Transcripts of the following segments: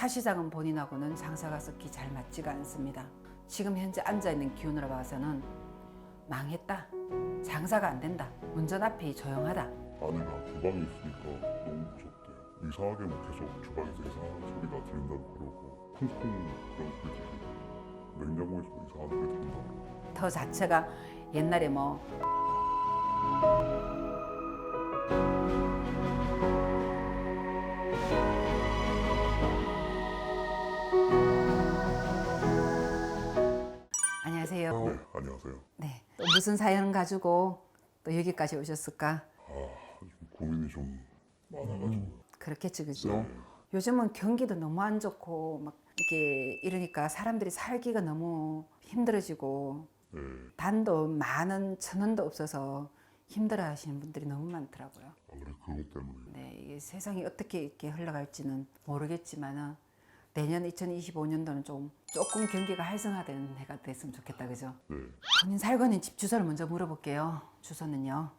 사시작은 본인하고는 장사가 썩히 잘 맞지가 않습니다. 지금 현재 앉아 있는 기운으로 봐서는 망했다. 장사가 안 된다. 운전 앞이 조용하다. 아내가 주방에 있으니까 너무 무섭대요. 이상하게 뭐 계속 주방에서 이상한 소리가 들린다고 그러고 쿵쿵 그런 소리 들리고 냉장고에서도 이상한 소리 들린다고 그러고 터 자체가 옛날에 뭐 네, 안녕하세요. 네. 또 무슨 사연 가지고 또 여기까지 오셨을까? 아, 좀 고민이 좀 많아가지고 그렇겠지, 그죠? 네, 요즘은 경기도 너무 안 좋고 막 이렇게 이러니까 사람들이 살기가 너무 힘들어지고 네, 단도 만 원, 천 원도 없어서 힘들어하시는 분들이 너무 많더라고요. 아무래도 그것 때문에 네, 이게 세상이 어떻게 이렇게 흘러갈지는 모르겠지만은 내년 2025년도는 좀 조금 경기가 활성화되는 해가 됐으면 좋겠다, 그죠? 네, 본인 살고 있는 집 주소를 먼저 물어볼게요. 주소는요.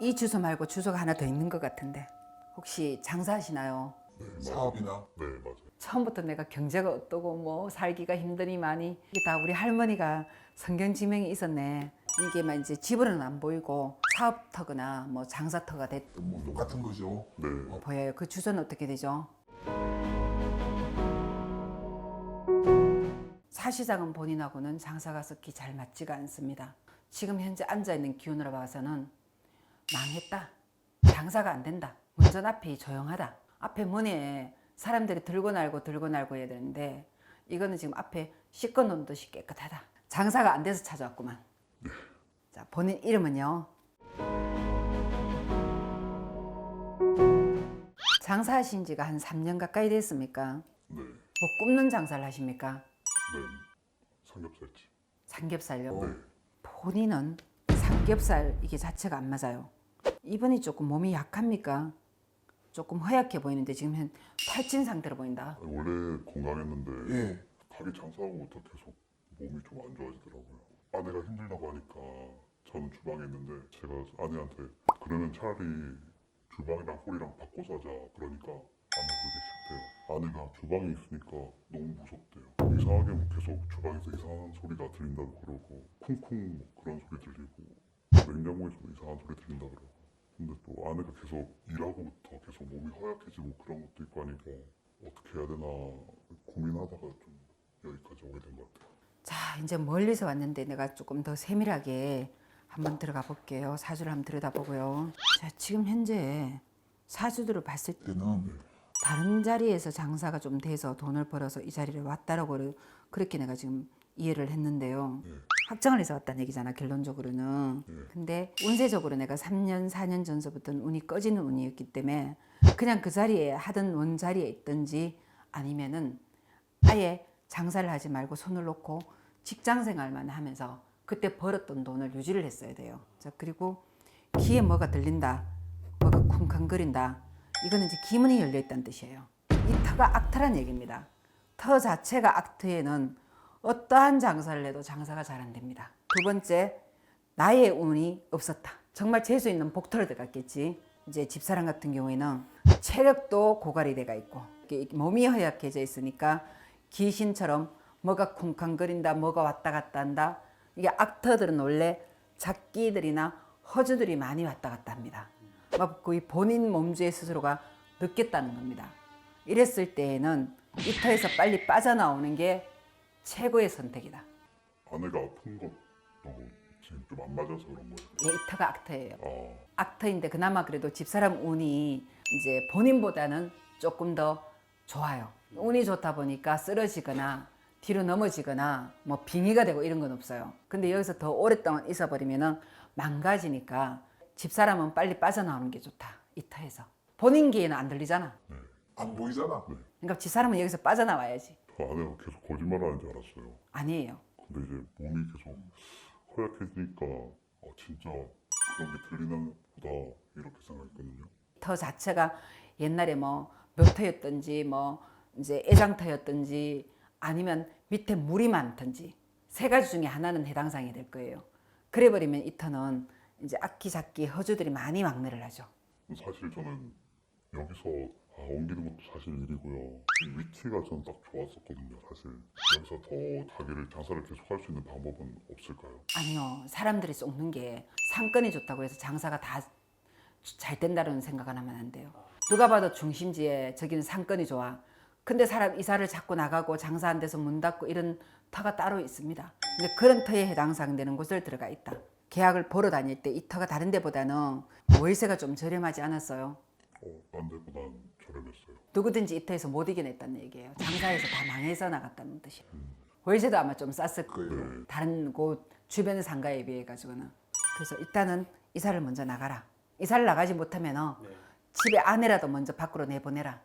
이 주소 말고 주소가 하나 더 있는 것 같은데 혹시 장사하시나요? 네, 맞아요. 사업이나 네, 맞아요. 처음부터 내가 경제가 어떠고 뭐 살기가 힘드니 많이 이게 다 우리 할머니가 성경 지명이 있었네. 이게만 이제 집으로는 안 보이고 사업터거나 뭐 장사터가 됐 뭐 똑같은 거죠. 네, 보여요. 그 주소는 어떻게 되죠? 사시장은 본인하고는 장사가 썩히 잘 맞지가 않습니다. 지금 현재 앉아 있는 기운으로 봐서는 망했다. 장사가 안 된다. 운전 앞이 조용하다. 앞에 문에 사람들이 들고 날고 들고 날고 해야 되는데 이거는 지금 앞에 씻고 놓은 듯이 깨끗하다. 장사가 안 돼서 찾아왔구만. 자, 본인 이름은요. 장사하신 지가 한 3년 가까이 됐습니까? 네, 뭐 굽는 장사를 하십니까? 네, 삼겹살집. 삼겹살요. 네, 본인은 삼겹살 이게 자체가 안 맞아요. 이분이 조금 몸이 약합니까? 조금 허약해 보이는데 지금 현 탈진 상태로 보인다. 아니, 원래 건강했는데 예. 가게 장사하고 부터 계속 몸이 좀 안 좋아지더라고요. 아내가 힘들다고 하니까 저는 주방에 있는데 제가 아내한테 그러면 차라리 주방이랑 홀이랑 바꿔서 하자 그러니까 아내가 그게 싫대요. 아내가 주방에 있으니까 너무 무섭대요. 이상하게 뭐 계속 주방에서 이상한 소리가 들린다고 그러고 쿵쿵 뭐 그런 소리 들리고 냉장고에서도 이상한 소리 들린다 그러고 근데 또 아내가 계속 일하고부터 계속 몸이 허약해지고 그런 것도 있고 하니까 어떻게 해야 되나 고민하다가 좀 여기까지 오게 된 것 같아요. 자, 이제 멀리서 왔는데 내가 조금 더 세밀하게 한번 들어가 볼게요. 사주를 한번 들여다보고요. 자, 지금 현재 사주들을 봤을 때 그때는 다른 자리에서 장사가 좀 돼서 돈을 벌어서 이 자리를 왔다라고 그렇게 내가 지금 이해를 했는데요. 네. 확정을 해서 왔다는 얘기잖아 결론적으로는. 네. 근데 운세적으로 내가 3년 4년 전서부터는 운이 꺼지는 운이었기 때문에 그냥 그 자리에 하던 원 자리에 있든지 아니면은 아예 장사를 하지 말고 손을 놓고 직장 생활만 하면서 그때 벌었던 돈을 유지를 했어야 돼요. 자 그리고 귀에 뭐가 들린다, 뭐가 쿵쾅거린다. 이거는 이제 기문이 열려 있다는 뜻이에요. 이 터가 악터란 얘기입니다. 터 자체가 악터에는 어떠한 장사를 해도 장사가 잘 안 됩니다. 두 번째, 나의 운이 없었다. 정말 재수 있는 복터를 들어갔겠지. 이제 집사람 같은 경우에는 체력도 고갈이 돼가 있고 몸이 허약해져 있으니까 귀신처럼 뭐가 쿵쾅거린다, 뭐가 왔다 갔다 한다. 이게 악터들은 원래 작기들이나 허주들이 많이 왔다 갔다 합니다. 막 거의 본인 몸주의 스스로가 늦겠다는 겁니다. 이랬을 때에는 이 터에서 빨리 빠져나오는 게 최고의 선택이다. 아내가 아픈 것도 지금 좀 안 맞아서 그런 거예요. 예, 이 터가 악터예요. 아, 악터인데 그나마 그래도 집사람 운이 이제 본인보다는 조금 더 좋아요. 운이 좋다 보니까 쓰러지거나 뒤로 넘어지거나 뭐 빙의가 되고 이런 건 없어요. 근데 여기서 더 오랫동안 있어버리면은 망가지니까 집사람은 빨리 빠져나오는 게 좋다. 이 터에서. 본인 귀에는 안 들리잖아. 안 보이잖아. 그러니까 집사람은 여기서 빠져나와야지. 저 아내가 계속 거짓말하는 줄 알았어요. 아니에요. 근데 이제 몸이 계속 허약해지니까 어, 진짜 그런 게 들리나 보다 이렇게 생각했거든요. 터 자체가 옛날에 뭐 묘터였든지 뭐 이제 애장터였든지 아니면 밑에 물이 많든지 세 가지 중에 하나는 해당 사항이 될 거예요. 그래 버리면 이 터는 이제 악기 잡기 허주들이 많이 왕래를 하죠. 사실 저는 여기서 아, 옮기는 것도 사실 일이고요. 이 위치가 저는 딱 좋았었거든요. 사실 여기서 더 가게를 장사를 계속 할 수 있는 방법은 없을까요? 아니요. 사람들이 쏟는 게 상권이 좋다고 해서 장사가 다 잘 된다는 생각은 하면 안 돼요. 누가 봐도 중심지에 저기는 상권이 좋아. 근데 사람 이사를 자꾸 나가고 장사 안 돼서 문 닫고 이런 터가 따로 있습니다. 근데 그런 터에 해당 상되는 곳을 들어가 있다. 계약을 보러 다닐 때 이 터가 다른 데보다는 월세가 좀 저렴하지 않았어요. 어, 딴 데보단 저렴했어요. 누구든지 이 터에서 못 이겨냈다는 얘기예요. 장사에서 다 망해서 나갔다는 뜻이에요. 월세도 아마 좀 쌌을 거예요. 그래요. 다른 곳 주변의 상가에 비해 가지고는 그래서 일단은 이사를 먼저 나가라. 이사를 나가지 못하면 어, 집에 아내라도 먼저 밖으로 내보내라.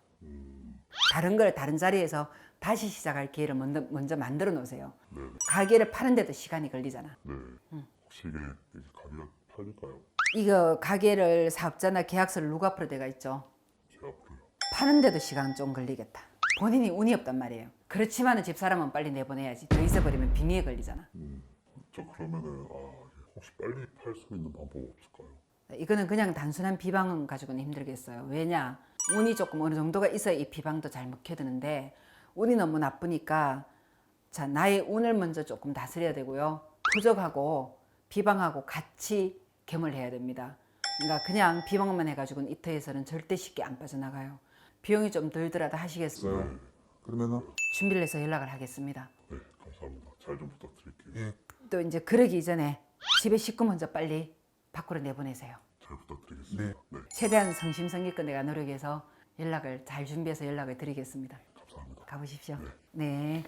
다른 걸 다른 자리에서 다시 시작할 기회를 먼저, 먼저 만들어 놓으세요. 네, 가게를 파는데도 시간이 걸리잖아. 네. 혹시 이게, 이게 가게가 팔릴까요? 이거 가게를 사업자나 계약서를 누가 앞으로 돼가 있죠. 제 앞으로요. 파는데도 시간 좀 걸리겠다. 본인이 운이 없단 말이에요. 그렇지만은 집사람은 빨리 내보내야지. 더 있어버리면 빙의에 걸리잖아. 저 그러면은 아 혹시 빨리 팔 수 있는 방법 없을까요? 이거는 그냥 단순한 비방 가지고는 힘들겠어요. 왜냐? 운이 조금 어느 정도가 있어야 이 비방도 잘 먹혀드는데 운이 너무 나쁘니까 자 나의 운을 먼저 조금 다스려야 되고요. 부족하고 비방하고 같이 겸을 해야 됩니다. 그러니까 그냥 비방만 해가지고는 이터에서는 절대 쉽게 안 빠져나가요. 비용이 좀 들더라도 하시겠어요. 있어요. 그러면은 준비를 해서 연락을 하겠습니다. 네 감사합니다. 잘 좀 부탁드릴게요. 예 또 이제 그러기 이전에 집에 식구 먼저 빨리 밖으로 내보내세요. 잘 부탁드리겠습니다. 네, 최대한 성심성의껏 내가 노력해서 연락을 잘 준비해서 연락을 드리겠습니다. 감사합니다. 가보십시오. 네.